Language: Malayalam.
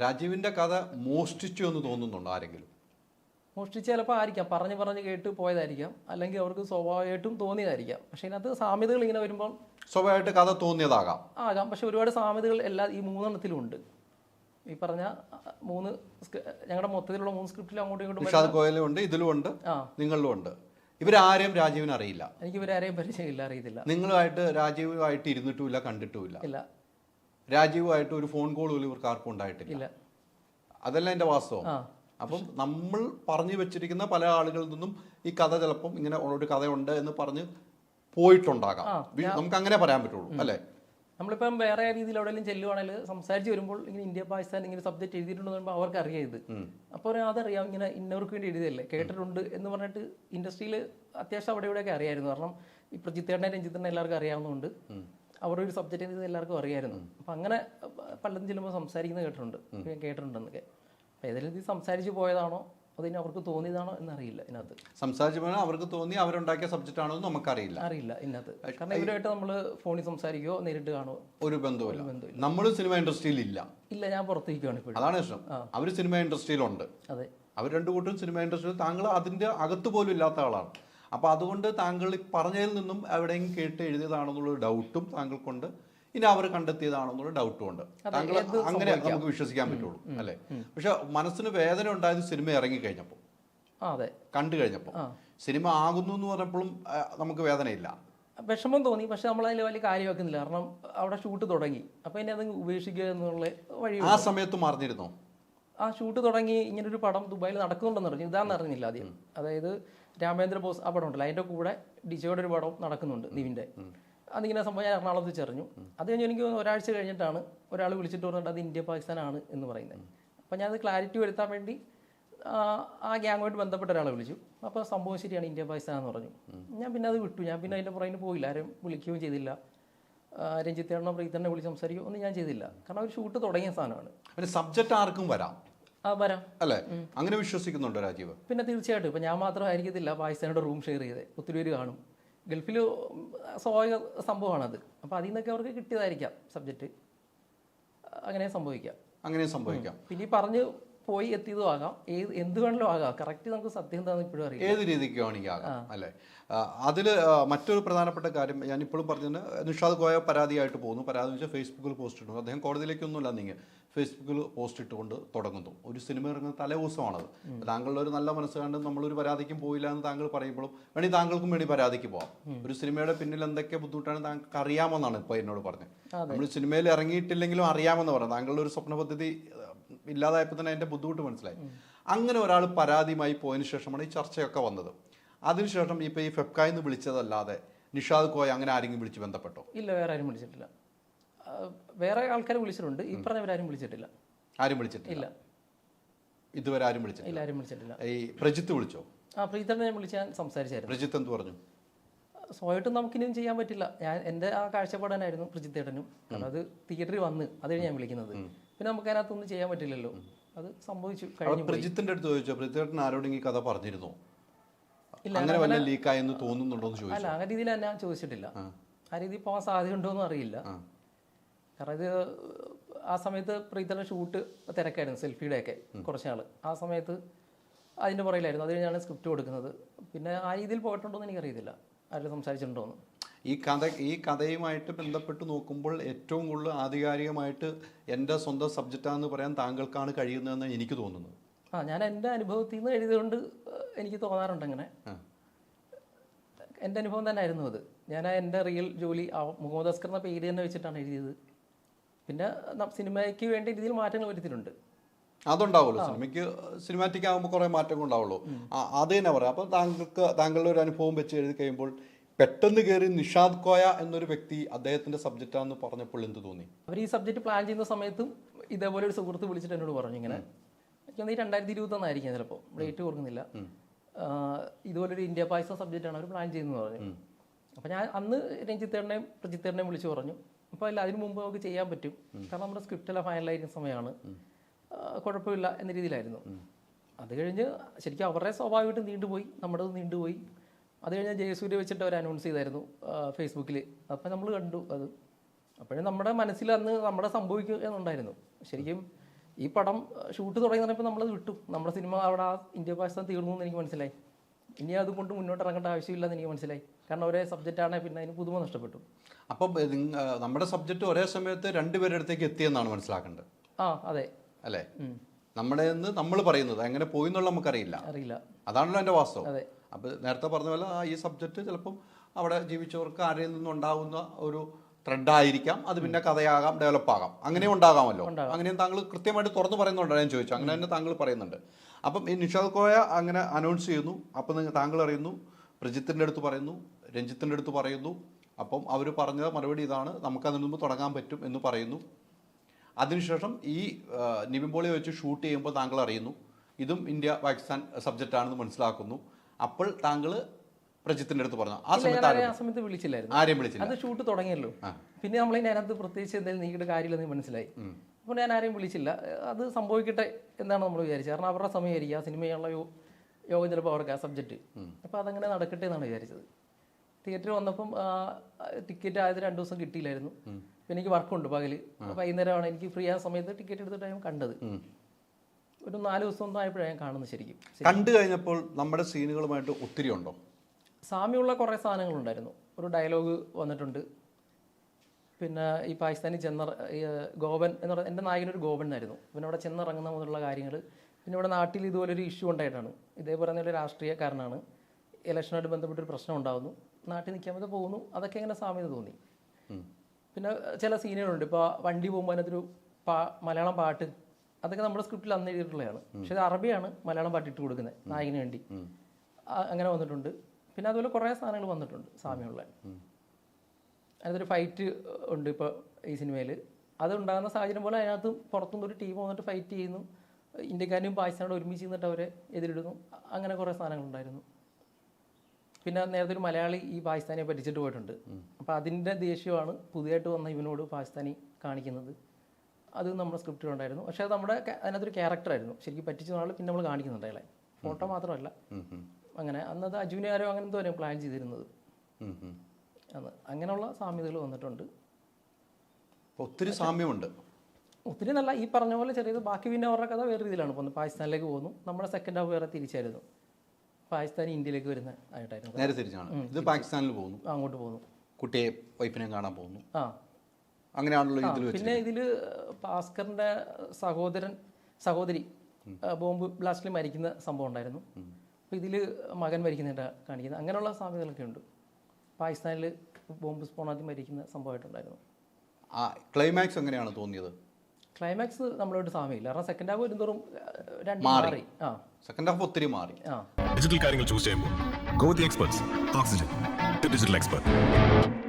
രാജീവിന്റെ കഥ മോഷ്ടിച്ചു എന്ന് തോന്നുന്നുണ്ടോ ആരെങ്കിലും? മോഷ്ടിച്ച് ചിലപ്പോൾ ആയിരിക്കാം. പറഞ്ഞ് പറഞ്ഞ് കേട്ട് പോയതായിരിക്കാം. അല്ലെങ്കിൽ അവർക്ക് സ്വാഭാവികമായിട്ടും തോന്നിയതായിരിക്കാം. പക്ഷേ ഇതിനകത്ത് സാമ്യതകൾ ഇങ്ങനെ വരുമ്പോൾ സ്വാഭാവികമായിട്ട് കഥ തോന്നിയതാകാം. ആകാം. പക്ഷെ ഒരുപാട് സാമ്യതകൾ എല്ലാ ഈ മൂന്നെണ്ണത്തിലും ഉണ്ട് ഈ പറഞ്ഞ മൂന്ന് ഞങ്ങളുടെ മൊത്തത്തിലുള്ള മൂന്ന് സ്ക്രിപ്റ്റിലും അങ്ങോട്ടും ഇങ്ങോട്ടും നിഷാദ് കോയലും ഉണ്ട് ഇതിലും ഉണ്ട് ആ. നിങ്ങളിലും ഉണ്ട്. ഇവരാരെയും രാജീവിന് അറിയില്ല. എനിക്ക് ഇവരാരെയും പരിചയമില്ല അറിയത്തില്ല. നിങ്ങളുമായിട്ട് രാജീവുമായിട്ട് ഇരുന്നിട്ടുമില്ല കണ്ടിട്ടുമില്ല. ഇല്ല. രാജീവുമായിട്ട് ഒരു ഫോൺ കോൾ പോലും ഇവർക്ക് ആർക്കും ഉണ്ടായിട്ടില്ല. അതല്ല എന്റെ വാസ്തവം. അപ്പം നമ്മൾ പറഞ്ഞു വെച്ചിരിക്കുന്ന പല ആളുകളിൽ നിന്നും ഈ കഥ ചിലപ്പം ഇങ്ങനെ ഒരു കഥയുണ്ട് എന്ന് പറഞ്ഞ് പോയിട്ടുണ്ടാകാം. നമുക്ക് അങ്ങനെ പറയാൻ പറ്റുള്ളൂ അല്ലേ? നമ്മളിപ്പം വേറെ രീതിയിൽ എവിടെയെങ്കിലും ചെല്ലുവാണെങ്കിൽ സംസാരിച്ച് വരുമ്പോൾ ഇങ്ങനെ ഇന്ത്യ പാകിസ്ഥാൻ ഇങ്ങനെ സബ്ജക്ട് എഴുതിയിട്ടുണ്ടെന്ന് പറയുമ്പോൾ അവർക്ക് അറിയാം ഇത് അപ്പോൾ അതറിയാം ഇങ്ങനെ ഇന്നവർക്ക് വേണ്ടി എഴുതിയല്ലേ കേട്ടിട്ടുണ്ട് എന്ന് പറഞ്ഞിട്ട് ഇൻഡസ്ട്രിയിൽ അത്യാവശ്യം അവിടെ ഇവിടെയൊക്കെ അറിയായിരുന്നു. കാരണം ഈ പ്രജിത്തേട്ടനെ രഞ്ജിത്തേട്ടനെ എല്ലാവർക്കും അറിയാവുന്നതുകൊണ്ട്. അവരുടെ ഒരു സബ്ജക്റ്റ് ഇത് എല്ലാവർക്കും അറിയായിരുന്നു. അപ്പം അങ്ങനെ പലതും ചെല്ലുമ്പോൾ സംസാരിക്കുന്നത് കേട്ടിട്ടുണ്ട്. ഞാൻ കേട്ടിട്ടുണ്ടെന്നൊക്കെ. അപ്പം ഏതെങ്കിലും ഇത് സംസാരിച്ച് പോയതാണോ? അതിന് അവർക്ക് തോന്നിയതാണോ? എന്നറിയില്ല ഇതിനകത്ത്. സംസാരിച്ചപ്പോൾ അവർക്ക് തോന്നി അവരുണ്ടാക്കിയ സബ്ജക്റ്റ് ആണോ എന്ന് നമുക്കറിയില്ല. അറിയില്ല ഇതിനകത്ത്. കാരണം ഇവരുമായിട്ട് നമ്മൾ ഫോണിൽ സംസാരിക്കുകയോ നേരിട്ട് കാണുമോ ഒരു ബന്ധവുമില്ല. നമ്മൾ സിനിമ ഇൻഡസ്ട്രിയിൽ ഇല്ല. ഇല്ല ഞാൻ പുറത്തേക്കാണ് ഇപ്പോൾ അതാണ് ഇഷ്ടം അവർ സിനിമ ഇൻഡസ്ട്രിയിലുണ്ട് അതെ. അവർ രണ്ടു കൂട്ടരും സിനിമ ഇൻഡസ്ട്രിയിൽ താങ്കൾ അതിന്റെ അകത്ത് പോലും ഇല്ലാത്ത ആളാണ്. അപ്പൊ അതുകൊണ്ട് താങ്കൾ പറഞ്ഞതിൽ നിന്നും എവിടെയെങ്കിലും കേട്ട് എഴുതിയതാണെന്നുള്ള ഡൗട്ടും താങ്കൾക്കുണ്ട്. ഇനി അവർ കണ്ടെത്തിയതാണെന്നുള്ള ഡൗട്ടും ഉണ്ട്. താങ്കൾ അങ്ങനെ നമുക്ക് വിശ്വസിക്കാൻ പറ്റുള്ളൂ അല്ലേ? പക്ഷെ മനസ്സിന് വേദന ഉണ്ടായത് സിനിമ ഇറങ്ങി കഴിഞ്ഞപ്പോൾ അതെ. കണ്ടു കഴിഞ്ഞപ്പോൾ. സിനിമ ആകുന്നു എന്ന് പറഞ്ഞപ്പോഴും നമുക്ക് വേദനയില്ല. വിഷമം തോന്നി പക്ഷെ നമ്മൾ അതിൽ വലിയ കാര്യം വെക്കുന്നില്ല കാരണം അവിടെ ഷൂട്ട് തുടങ്ങി. അപ്പോൾ ഇനി അത് ഉപേക്ഷിക്കുക എന്നുള്ള വഴി ആ സമയത്ത് മറിഞ്ഞിരുന്നോ? ആ ഷൂട്ട് തുടങ്ങി ഇങ്ങനെ ഒരു പടം ദുബായിൽ നടക്കുന്നുണ്ടെന്ന് അറിഞ്ഞു. ഇതാണെന്ന് അറിഞ്ഞില്ല ആദ്യം. അതായത് രാമേന്ദ്ര ബോസ് ആ പടം ഉണ്ടല്ലോ അതിന്റെ കൂടെ ഡിജോയുടെ ഒരു പടം നടക്കുന്നുണ്ട് നിവിന്റെ. അതിങ്ങനെ സംഭവം ഞാൻ എറണാകുളത്ത് ചെറിഞ്ഞു. അത് കഴിഞ്ഞ് എനിക്ക് ഒരാഴ്ച കഴിഞ്ഞിട്ടാണ് ഒരാൾ വിളിച്ചിട്ട് പറഞ്ഞിട്ട് അത് ഇന്ത്യ പാകിസ്ഥാനാണ് എന്ന് പറയുന്നത്. അപ്പം ഞാനത് ക്ലാരിറ്റി വരുത്താൻ വേണ്ടി ആ, ഗ്യാങ്ങുമായിട്ട് ബന്ധപ്പെട്ട ഒരാളെ വിളിച്ചു. അപ്പോൾ സംഭവം ശരിയാണ് ഇന്ത്യ പാകിസ്ഥാൻ എന്ന് പറഞ്ഞു ഞാൻ പിന്നെ അത് വിട്ടു. ഞാൻ പിന്നെ അതിന്റെ പുറകിന് പോയില്ല. ആരും വിളിക്കുകയും ചെയ്തില്ല. രഞ്ജിത്തേണോ പ്രീതനെ വിളിച്ച് സംസാരിക്കുകയോ ഒന്നും ഞാൻ ചെയ്തില്ല. കാരണം ഒരു ഷൂട്ട് തുടങ്ങിയ സാധനമാണ്. സബ്ജക്റ്റ് ആർക്കും വരാം. വരാം. അല്ലേ? അങ്ങനെ വിശ്വസിക്കുന്നുണ്ടോ രാജീവ്? പിന്നെ തീർച്ചയായിട്ടും. ഇപ്പം ഞാൻ മാത്രം മാത്രമായിരിക്കത്തില്ല പാകിസ്ഥാനോട് റൂം ഷെയർ ചെയ്ത്. ഒത്തിരി പേര് കാണും. ഗൾഫിൽ സ്വാഭാവിക സംഭവമാണത്. അപ്പോൾ അതിൽ നിന്നൊക്കെ അവർക്ക് കിട്ടിയതായിരിക്കാം സബ്ജക്റ്റ് അങ്ങനെ സംഭവിക്കാം. അങ്ങനെ സംഭവിക്കാം. പിന്നെ പറഞ്ഞ് പോയി എത്തിയതും ആകാം. ഏത് എന്ത് വേണമെങ്കിലും ആകാം. കറക്റ്റ് നമുക്ക് സത്യം എന്താണെന്ന് ഇപ്പോഴും അറിയാം ഏത് രീതിക്ക് വേണമെങ്കിൽ ആകാം. അല്ലേ? അതിൽ മറ്റൊരു പ്രധാനപ്പെട്ട കാര്യം ഞാൻ ഇപ്പോഴും പറഞ്ഞത് നിഷാദ് കോയ പരാതിയായിട്ട് പോകുന്നു. പരാതി വെച്ചാൽ ഫേസ്ബുക്കിൽ പോസ്റ്റ് ഇട്ടു അദ്ദേഹം കോടതിയിലേക്കൊന്നുമില്ല നിങ്ങൾ ഫേസ്ബുക്കിൽ പോസ്റ്റ് ഇട്ടുകൊണ്ട് തുടങ്ങുന്നു. ഒരു സിനിമ ഇറങ്ങുന്ന തലേദിവസമാണത്. താങ്കളുടെ ഒരു നല്ല മനസ്സ് കണ്ട് നമ്മളൊരു പരാതിക്കും പോയില്ല എന്ന് താങ്കൾ പറയുമ്പോഴും വേണമെങ്കിൽ താങ്കൾക്കും വേണ്ടി പരാതിക്ക് പോവാം. ഒരു സിനിമയുടെ പിന്നിൽ എന്തൊക്കെ ബുദ്ധിമുട്ടാണ് താങ്കൾക്ക് അറിയാമെന്നാണ് ഇപ്പോൾ എന്നോട് പറഞ്ഞത്. നമ്മൾ സിനിമയിൽ ഇറങ്ങിയിട്ടില്ലെങ്കിലും അറിയാമെന്ന് പറഞ്ഞു താങ്കളുടെ ഒരു സ്വപ്ന പദ്ധതി ഇല്ലാതായപ്പോൾ തന്നെ അതിന്റെ ബുദ്ധിമുട്ട് മനസ്സിലായി. അങ്ങനെ ഒരാൾ പരാതിയുമായി പോയതിനു ശേഷമാണ് ഈ ചർച്ചയൊക്കെ വന്നത്. അതിനുശേഷം ഇപ്പോൾ ഈ ഫെപ്കായെന്ന് വിളിച്ചതല്ലാതെ നിഷാദ് കോയ അങ്ങനെ ആരെങ്കിലും വിളിച്ച് ബന്ധപ്പെട്ടോ? ഇല്ല വേറെ ആരും വിളിച്ചിട്ടില്ല. വേറെ ആൾക്കാർ വിളിച്ചിട്ടുണ്ട്. ഈ പറഞ്ഞവരാരും വിളിച്ചിട്ടില്ല. ആരും വിളിച്ചിട്ടില്ല. ഇതുവരെ ആരും വിളിച്ചിട്ടില്ല. ആരും വിളിച്ചിട്ടില്ല. ഈ പ്രജിത്ത് വിളിച്ചോ? ആ പ്രീതനെ ഞാൻ വിളിച്ച് ഞാൻ സംസാരിച്ചായിരുന്നു. പ്രജിത്ത് എന്ത് പറഞ്ഞു? സ്വയമായിട്ടും നമുക്കിനിയും ചെയ്യാൻ പറ്റില്ല. ഞാൻ എന്റെ ആ കാഴ്ചപ്പാടനായിരുന്നു പ്രജിത്തേട്ടനും കാരണം അത് തിയേറ്ററിൽ വന്ന് അതാണ് ഞാൻ വിളിക്കുന്നത്. പിന്നെ നമുക്ക് അതിനകത്തൊന്നും ചെയ്യാൻ പറ്റില്ലല്ലോ. അത് സംഭവിച്ചു കഴിഞ്ഞു പ്രജിത്തിന്റെ അടുത്ത് ചോദിച്ചോ? പ്രജിത്തേട്ടൻ ആരോടെങ്കിലും കഥ പറഞ്ഞിരുന്നു? അങ്ങനെ വല്ല ലീക്കായെന്ന് തോന്നുന്നുണ്ടോ എന്ന് ചോദിച്ചു? അല്ല ആ രീതിയിൽ ഞാൻ ചോദിച്ചിട്ടില്ല. ആ. രീതിയിൽ പോകാൻ സാധ്യതയുണ്ടോ എന്ന് അറിയില്ല. കാരണം ഇത് ആ സമയത്ത് പ്രീതയുടെ ഷൂട്ട് തിരക്കായിരുന്നു സെൽഫിയുടെ ഒക്കെ കുറച്ച് നാൾ ആ സമയത്ത് അതിന്റെ പുറകിലായിരുന്നു. അത് കഴിഞ്ഞാണ് സ്ക്രിപ്റ്റ് കൊടുക്കുന്നത്. പിന്നെ ആ രീതിയിൽ പോയിട്ടുണ്ടോ എന്ന് എനിക്കറിയത്തില്ല. ആരും സംസാരിച്ചിട്ടുണ്ടോ എന്ന് ഈ കഥ ഈ കഥയുമായിട്ട് ബന്ധപ്പെട്ട് നോക്കുമ്പോൾ ഏറ്റവും കൂടുതൽ ആധികാരികമായിട്ട് എന്റെ സ്വന്തം സബ്ജക്റ്റാണെന്ന് പറയാൻ താങ്കൾക്കാണ് കഴിയുന്നതെന്ന് എനിക്ക് തോന്നുന്നത്. ആ ഞാൻ എന്റെ അനുഭവത്തിൽ നിന്ന് എഴുതിയതുകൊണ്ട് എനിക്ക് തോന്നാറുണ്ട് അങ്ങനെ. എന്റെ അനുഭവം തന്നെ ആയിരുന്നു അത്. ഞാൻ എന്റെ റിയൽ ജോലി മുഹമ്മദ് അസ്കർ എന്ന പേര് തന്നെ വെച്ചിട്ടാണ് എഴുതിയത്. പിന്നെ സിനിമയ്ക്ക് വേണ്ട രീതിയിൽ മാറ്റങ്ങൾ വരുത്തിയിട്ടുണ്ട്. അതുണ്ടാവുമല്ലോ സിനിമയ്ക്ക് സിനിമാറ്റിക് ആകുമ്പോൾ കുറേ മാറ്റങ്ങൾ ഉണ്ടാവുള്ളൂ അത് തന്നെ പറയാം. അപ്പോൾ താങ്കൾക്ക് താങ്കളുടെ ഒരു അനുഭവം വെച്ച് എഴുതി കഴിയുമ്പോൾ പെട്ടെന്ന് കയറി നിഷാദ് കോയ എന്നൊരു വ്യക്തി അദ്ദേഹത്തിന്റെ സബ്ജക്റ്റ് ആണെന്ന് പറഞ്ഞപ്പോൾ എന്ത് തോന്നി? അവർ ഈ സബ്ജക്ട് പ്ലാൻ ചെയ്യുന്ന സമയത്തും ഇതേപോലെ ഒരു സുഹൃത്ത് വിളിച്ചിട്ട് എന്നോട് പറഞ്ഞു ഇങ്ങനെ എനിക്ക് തോന്നുന്നു ഈ രണ്ടായിരത്തി ഇരുപത്തൊന്നായിരിക്കും ചിലപ്പോൾ ഡേറ്റ് ഓർക്കുന്നില്ല. ഇതുപോലെ ഇതുപോലൊരു ഇന്ത്യ പായസം സബ്ജക്റ്റ് ആണ് അവർ പ്ലാൻ ചെയ്യുന്നത് പറഞ്ഞു. അപ്പോൾ ഞാൻ അന്ന് രഞ്ജിത്തേടനെയും പ്രജിത്തേടനെയും വിളിച്ചു പറഞ്ഞു. അപ്പോൾ അല്ല അതിനു മുമ്പ് നമുക്ക് ചെയ്യാൻ പറ്റും. കാരണം നമ്മുടെ സ്ക്രിപ്റ്റ് സ്ക്രിപ്റ്റെല്ലാം ഫൈനലായിരിക്കുന്ന സമയമാണ്. കുഴപ്പമില്ല എന്ന രീതിയിലായിരുന്നു. അത് കഴിഞ്ഞ് ശരിക്കും അവരുടെ സ്വാഭാവികമായിട്ട് നീണ്ടുപോയി. നമ്മുടെ നീണ്ടുപോയി. അത് കഴിഞ്ഞ് ജയസൂര്യ വെച്ചിട്ട് അവർ അനൗൺസ് ചെയ്തായിരുന്നു ഫേസ്ബുക്കിൽ അപ്പം നമ്മൾ കണ്ടു അത്. അപ്പോഴും നമ്മുടെ മനസ്സിൽ അന്ന് നമ്മുടെ സംഭവിക്കുക എന്നുണ്ടായിരുന്നു. ശരിക്കും ഈ പടം ഷൂട്ട് തുടങ്ങി പറഞ്ഞപ്പോൾ നമ്മളത് വിട്ടു. നമ്മുടെ സിനിമ അവിടെ ആ ഇന്ത്യ പാകിസ്ഥാൻ തീർന്നു എന്ന് എനിക്ക് മനസ്സിലായി. ഇനി അതുകൊണ്ട് മുന്നോട്ട് ഇറങ്ങേണ്ട ആവശ്യമില്ലെന്ന് എനിക്ക് മനസ്സിലായി. കാരണം ഒരേ സബ്ജക്റ്റാണ് പിന്നെ അതിന് പുതുമ നഷ്ടപ്പെട്ടു. അപ്പം നമ്മുടെ സബ്ജക്റ്റ് ഒരേ സമയത്ത് രണ്ടുപേരുടെ അടുത്തേക്ക് എത്തിയെന്നാണ് മനസ്സിലാക്കേണ്ടത്. ആ അതെ. അല്ലേ. നമ്മുടെ നിന്ന് നമ്മൾ പറയുന്നത് എങ്ങനെ പോയി എന്നുള്ള നമുക്കറിയില്ല. അറിയില്ല. അതാണല്ലോ എന്റെ വാസ്തവം. അപ്പോൾ നേരത്തെ പറഞ്ഞ പോലെ ഈ സബ്ജക്റ്റ് ചിലപ്പം അവിടെ ജീവിച്ചവർക്ക് ആരിൽ നിന്നുണ്ടാവുന്ന ഒരു ത്രെഡായിരിക്കാം അത് പിന്നെ കഥയാകാം ഡെവലപ്പ് ആകാം. അങ്ങനെ ഉണ്ടാകാമല്ലോ. അങ്ങനെയും താങ്കൾ കൃത്യമായിട്ട് തുറന്നു പറയുന്നുണ്ടോ ഞാൻ ചോദിച്ചു. അങ്ങനെ തന്നെ താങ്കൾ പറയുന്നുണ്ട്. അപ്പം ഈ നിഷാദ് കോയ അങ്ങനെ അനൗൺസ് ചെയ്യുന്നു. അപ്പം താങ്കൾ അറിയുന്നു. പ്രജിത്തിന്റെ അടുത്ത് പറയുന്നു. രഞ്ജിത്തിന്റെ അടുത്ത് പറയുന്നു. അപ്പം അവർ പറഞ്ഞ മറുപടി ഇതാണ്. നമുക്ക് അതിന് മുമ്പ് തുടങ്ങാൻ പറ്റും എന്ന് പറയുന്നു. അതിനുശേഷം ഈ നിവിൻ പോളി വെച്ച് ഷൂട്ട് ചെയ്യുമ്പോൾ താങ്കൾ അറിയുന്നു. ഇതും ഇന്ത്യ പാകിസ്ഥാൻ സബ്ജക്റ്റ് ആണെന്ന് മനസ്സിലാക്കുന്നു. അപ്പോൾ താങ്കൾ പ്രജിത്തിന്റെ അടുത്ത് പറഞ്ഞു. ആ സമയത്ത് ആ സമയത്ത് വിളിച്ചില്ലായിരുന്നു. ആരെയും വിളിച്ചില്ല. അത് ഷൂട്ട് തുടങ്ങിയല്ലോ. പിന്നെ നമ്മൾ അതിനകത്ത് പ്രത്യേകിച്ച് എന്തെങ്കിലും നീക്കിയിട്ട് കാര്യമില്ലെന്ന് മനസ്സിലായി. അപ്പോൾ ഞാൻ ആരെയും വിളിച്ചില്ല. അത് സംഭവിക്കട്ടെ എന്നാണ് നമ്മൾ വിചാരിച്ചത്. കാരണം അവരുടെ സമയമായിരിക്കും. ആ സിനിമയുള്ള യോഗം ചിലപ്പോൾ അവർക്ക് ആ സബ്ജക്റ്റ് അപ്പോൾ അതങ്ങനെ നടക്കട്ടെ എന്നാണ് വിചാരിച്ചത്. തിയേറ്ററിൽ വന്നപ്പം ടിക്കറ്റ് ആയത് രണ്ട് ദിവസം കിട്ടിയില്ലായിരുന്നു. പിന്നെ എനിക്ക് വർക്കുണ്ട് പകൽ. വൈകുന്നേരമാണ് എനിക്ക് ഫ്രീ ആ സമയത്ത് ടിക്കറ്റ് എടുത്തിട്ട് ഞാൻ കണ്ടത്. ഒരു നാല് ദിവസം ഒന്നും ആയപ്പോഴാണ് ഞാൻ കാണുന്നത് ശരിക്കും. കണ്ടു കഴിഞ്ഞപ്പോൾ നമ്മുടെ സീനുകളുമായിട്ട് ഒത്തിരി ഉണ്ടോ? സാമ്യമുള്ള കുറേ സാധനങ്ങളുണ്ടായിരുന്നു. ഒരു ഡയലോഗ് വന്നിട്ടുണ്ട്. പിന്നെ ഈ പാകിസ്ഥാനി ചെന്ന ഗോവൻ ഗോപൻ എന്ന് പറയുന്നത് എന്റെ നായകനൊരു ഗോപൻ ആയിരുന്നു പിന്നെ അവിടെ ചെന്നിറങ്ങുന്ന മുതലുള്ള കാര്യങ്ങൾ പിന്നെ ഇവിടെ നാട്ടിൽ ഇതുപോലൊരു ഇഷ്യൂ ഉണ്ടായിട്ടാണ്. ഇതേപോലെ തന്നെ ഒരു രാഷ്ട്രീയക്കാരനാണ്. ഇലക്ഷനുമായിട്ട് ബന്ധപ്പെട്ടൊരു പ്രശ്നം ഉണ്ടാകുന്നു നാട്ടിൽ നിൽക്കാൻ പറ്റാതെ പോകുന്നു അതൊക്കെ ഇങ്ങനെ സാമ്യത തോന്നി. പിന്നെ ചില സീനുകളുണ്ട്. ഇപ്പോൾ വണ്ടി പോകുമ്പോൾ അതിനകത്തൊരു പാ മലയാളം പാട്ട്. അതൊക്കെ നമ്മുടെ സ്ക്രിപ്റ്റിൽ അന്ന് എഴുതിയിട്ടുള്ളതാണ്. പക്ഷേ അത് അറബിയാണ് മലയാളം പാട്ട് ഇട്ട് കൊടുക്കുന്നത് നായകന് വേണ്ടി. അങ്ങനെ വന്നിട്ടുണ്ട്. പിന്നെ അതുപോലെ കുറേ സാധനങ്ങൾ വന്നിട്ടുണ്ട് സാമ്യമുള്ള. അതിനകത്തൊരു ഫൈറ്റ് ഉണ്ട് ഇപ്പോൾ ഈ സിനിമയിൽ അത് ഉണ്ടാകുന്ന സാഹചര്യം പോലെ അതിനകത്ത് പുറത്തുനിന്ന് ഒരു ടീം വന്നിട്ട് ഫൈറ്റ് ചെയ്യുന്നു. ഇന്ത്യക്കാരും പാകിസ്ഥാനോട് ഒരുമിച്ച് നിന്നിട്ട് അവരെ എതിരിടുന്നു. അങ്ങനെ കുറേ സാധനങ്ങളുണ്ടായിരുന്നു പിന്നെ നേരത്തെ ഒരു മലയാളി ഈ പാകിസ്ഥാനെ പറ്റിച്ചിട്ട് പോയിട്ടുണ്ട്. അപ്പോൾ അതിന്റെ ദേഷ്യമാണ് പുതിയതായിട്ട് വന്ന ഇവനോട് പാകിസ്ഥാനി കാണിക്കുന്നത്. അത് നമ്മുടെ സ്ക്രിപ്റ്റിലുണ്ടായിരുന്നു പക്ഷേ അത് നമ്മുടെ അതിനകത്തൊരു ക്യാരക്ടറായിരുന്നു ശരിക്കും പറ്റിച്ച നാൾ പിന്നെ നമ്മൾ കാണിക്കുന്നുണ്ട് അയാളെ. ഫോട്ടോ മാത്രമല്ല. അങ്ങനെ അന്നത് അജുവിനെ ആരോ അങ്ങനെ എന്തോ പ്ലാൻ ചെയ്തിരുന്നത്. അന്ന് അങ്ങനെയുള്ള സാമ്യതകൾ വന്നിട്ടുണ്ട്. ഒത്തിരി സാമ്യമുണ്ട്. ഒത്തിരി നല്ല ഈ പറഞ്ഞ പോലെ ചെറിയത് ബാക്കി പിന്നെ അവരുടെ കഥ വേറെ രീതിയിലാണ് പോകുന്നത്. പാകിസ്ഥാനിലേക്ക് പോകുന്നു. നമ്മുടെ സെക്കൻഡ് ഹാഫ് വേറെ തിരിച്ചായിരുന്നു. പാകിസ്ഥാൻ ഇന്ത്യയിലേക്ക് വരുന്ന ആയിട്ടായിരുന്നു. നേരെ തിരിച്ചാണ്. ഇത് പാകിസ്ഥാനിൽ പോകുന്നു. അങ്ങോട്ട് പോകുന്നു. കുട്ടിയെ വൈഫിനെ കാണാൻ പോകുന്നു. ആ. അങ്ങനെയാണല്ലോ ഇതിൽ പിന്നെ ഇതിൽ ഭാസ്കറിന്റെ സഹോദരൻ സഹോദരി ബോംബ് ബ്ലാസ്റ്റിൽ മരിക്കുന്ന സംഭവം ഉണ്ടായിരുന്നു. അപ്പോൾ ഇതിൽ മകൻ മരിക്കുന്നതായിട്ട് കാണിക്കുന്നത്. അങ്ങനെയുള്ള സാമ്യതകളൊക്കെ ഉണ്ട്. പാകിസ്ഥാനിൽ ബോംബ് സ്ഫോടനത്തിൽ മരിക്കുന്ന സംഭവമായിട്ടുണ്ടായിരുന്നു. ആ ക്ലൈമാക്സ് എങ്ങനെയാണ് തോന്നിയത്? ക്ലൈമാക്സ് നമ്മളോട് സാമ്യമില്ല. കാരണം സെക്കൻഡ് ഹാഫ് വരുന്തോറും ആ, രണ്ട്. മാറി. ആ. സെക്കൻഡ് ഹാഫ് ഒത്തിരി മാറി. ആ. ഡിജിറ്റൽ കാര്യങ്ങൾ ചൂസ് ചെയ്യുമ്പോൾ go the experts oxygen digital expert